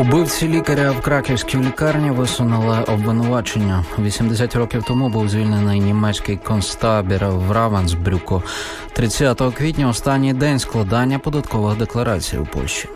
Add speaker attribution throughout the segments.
Speaker 1: Убивці лікаря в краківській лікарні висунули обвинувачення. 80 років тому був звільнений німецький констабір в Равенсбрюку. 30 квітня останній день складання податкових декларацій у Польщі.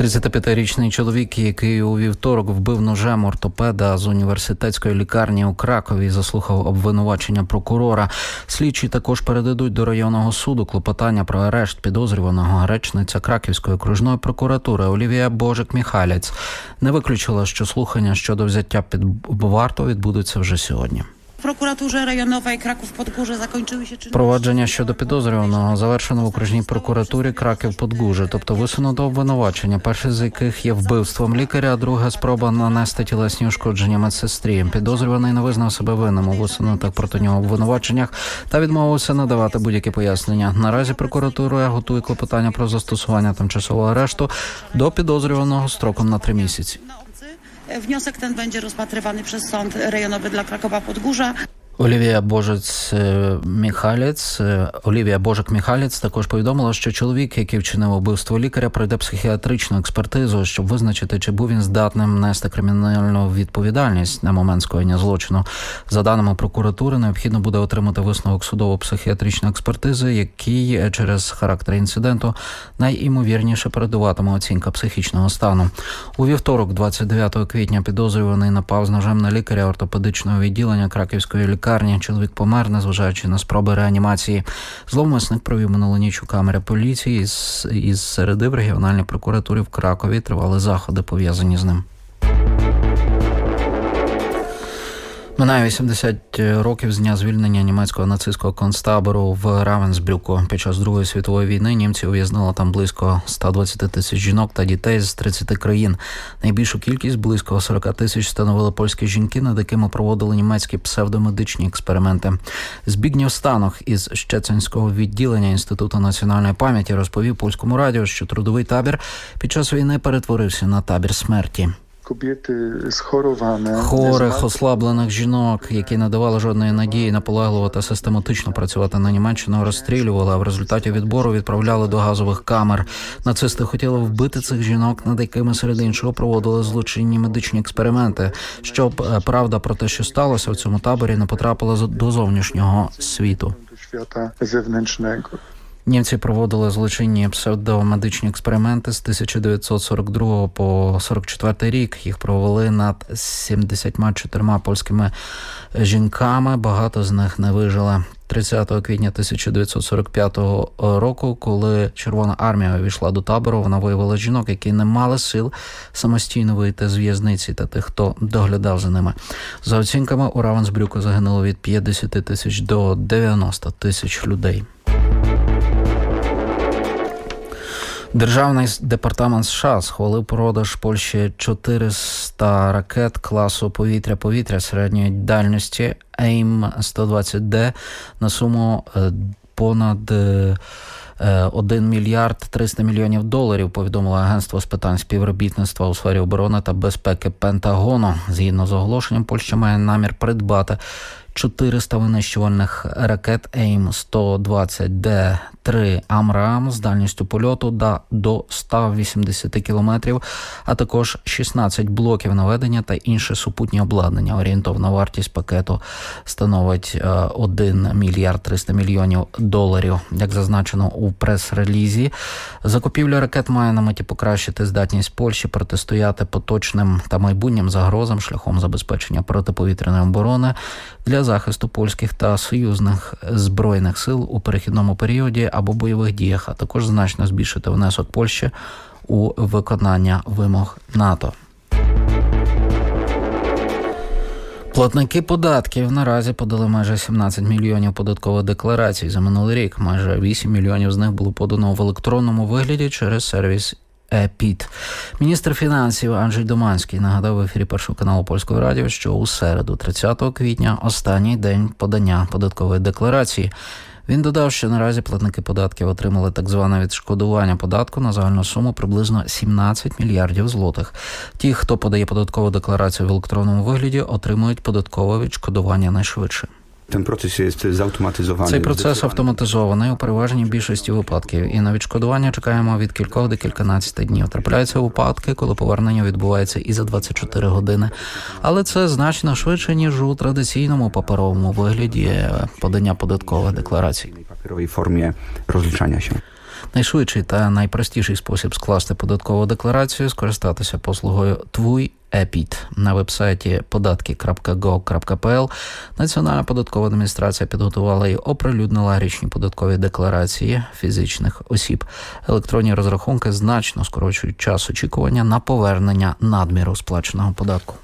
Speaker 1: 35-річний чоловік, який у вівторок вбив ножем ортопеда з університетської лікарні у Кракові, заслухав обвинувачення прокурора. Слідчі також передадуть до районного суду клопотання про арешт підозрюваного речниця Краківської окружної прокуратури Олівія Божик Міхалець не виключила, що слухання щодо взяття під варту відбудуться вже сьогодні.
Speaker 2: Prokuraturze rejonowej Kraków Podgórze zakończyły się czynności.
Speaker 1: Провадження щодо підозрюваного завершено в окружній прокуратурі Краків Подгуже, тобто висунуто обвинувачення, перше з яких є вбивством лікаря, а друге спроба нанести тілесні ушкодження медсестрі. Підозрюваний не визнав себе винним у висунутих проти нього обвинуваченнях та відмовився надавати будь-які пояснення. Наразі прокуратура готує клопотання про застосування тимчасового арешту до підозрюваного строком на три місяці.
Speaker 2: Wniosek ten będzie rozpatrywany przez Sąd Rejonowy dla Krakowa Podgórza.
Speaker 1: Олівія Божець е, Міхалець, е, Олівія Божик Міхалець також повідомила, що чоловік, який вчинив убивство лікаря, пройде психіатричну експертизу, щоб визначити, чи був він здатним нести кримінальну відповідальність на момент скоєння злочину. За даними прокуратури, необхідно буде отримати висновок судово-психіатричної експертизи, який е, через характер інциденту найімовірніше передуватиме оцінка психічного стану. У вівторок, 29 квітня, підозрюваний напав з ножем на лікаря ортопедичного відділення Краківської лікарні. Чоловік помер, незважаючи на спроби реанімації. Зловмисник провів минулу ніч у камері поліції із, із середи в регіональній прокуратурі в Кракові тривали заходи, пов'язані з ним. Минає 80 років з дня звільнення німецького нацистського концтабору в Равенсбрюку. Під час Другої світової війни німці ув'язнили там близько 120 тисяч жінок та дітей з 30 країн. Найбільшу кількість близько 40 тисяч становили польські жінки, над якими проводили німецькі псевдомедичні експерименти. Збігнєв Станох із Щецинського відділення інституту національної пам'яті розповів польському радіо, що трудовий табір під час війни перетворився на табір смерті.
Speaker 3: Kobiety schorowane.
Speaker 1: Хворих, ослаблених жінок, які не давали жодної надії наполегливо та систематично працювати на Німеччину, розстрілювали, а в результаті відбору відправляли до газових камер. Нацисти хотіли вбити цих жінок, над якими серед іншого проводили злочинні медичні експерименти, щоб е, правда про те, що сталося в цьому таборі, не потрапила до зовнішнього світу. Німці проводили злочинні псевдомедичні експерименти з 1942 по 44 рік. Їх провели над 74 польськими жінками. Багато з них не вижили. 30 квітня 1945 року, коли Червона армія увійшла до табору, вона виявила жінок, які не мали сил самостійно вийти з в'язниці та тих, хто доглядав за ними. За оцінками у Равенсбрюку загинуло від 50 тисяч до 90 тисяч людей. Державний департамент США схвалив продаж Польщі 400 ракет класу повітря-повітря середньої дальності AIM-120D на суму е, понад е, е, 1 мільярд 300 мільйонів доларів, повідомило агентство з питань співробітництва у сфері оборони та безпеки Пентагону. Згідно з оголошенням, Польща має намір придбати 400 винищувальних ракет AIM-120D-3 Амрам з дальністю польоту до, до 180 кілометрів, а також 16 блоків наведення та інше супутнє обладнання. Орієнтовна вартість пакету становить е, 1 мільярд 300 мільйонів доларів. Як зазначено у прес-релізі, закупівля ракет має на меті покращити здатність Польщі протистояти поточним та майбутнім загрозам шляхом забезпечення протиповітряної оборони для захисту польських та союзних збройних сил у перехідному періоді або бойових діях, а також значно збільшити внесок Польщі у виконання вимог НАТО. Платники податків наразі подали майже 17 мільйонів податкових декларацій за минулий рік. Майже 8 мільйонів з них було подано в електронному вигляді через сервіс ЕПІТ. Міністр фінансів Анджей Доманський нагадав в ефірі першого каналу польського радіо, що у середу, 30 квітня, останній день подання податкової декларації. Він додав, що наразі платники податків отримали так зване відшкодування податку на загальну суму приблизно 17 мільярдів злотих. Ті, хто подає податкову декларацію в електронному вигляді, отримують податкове відшкодування найшвидше.
Speaker 4: Ten proces jest zautomatyzowany.
Speaker 1: Цей процес автоматизований у переважній більшості випадків, і на відшкодування чекаємо від кількох до кільканадцяти днів. Трапляються випадки, коли повернення відбувається і за 24 години, але це значно швидше ніж у традиційному паперовому вигляді е, подання податкових декларацій.
Speaker 4: Паперовій формі się.
Speaker 1: Найшвидший та найпростіший спосіб скласти податкову декларацію скористатися послугою Твій ЕПІТ на вебсайті податки.go.pl. Національна податкова адміністрація підготувала і оприлюднила річні податкові декларації фізичних осіб. Електронні розрахунки значно скорочують час очікування на повернення надміру сплаченого податку.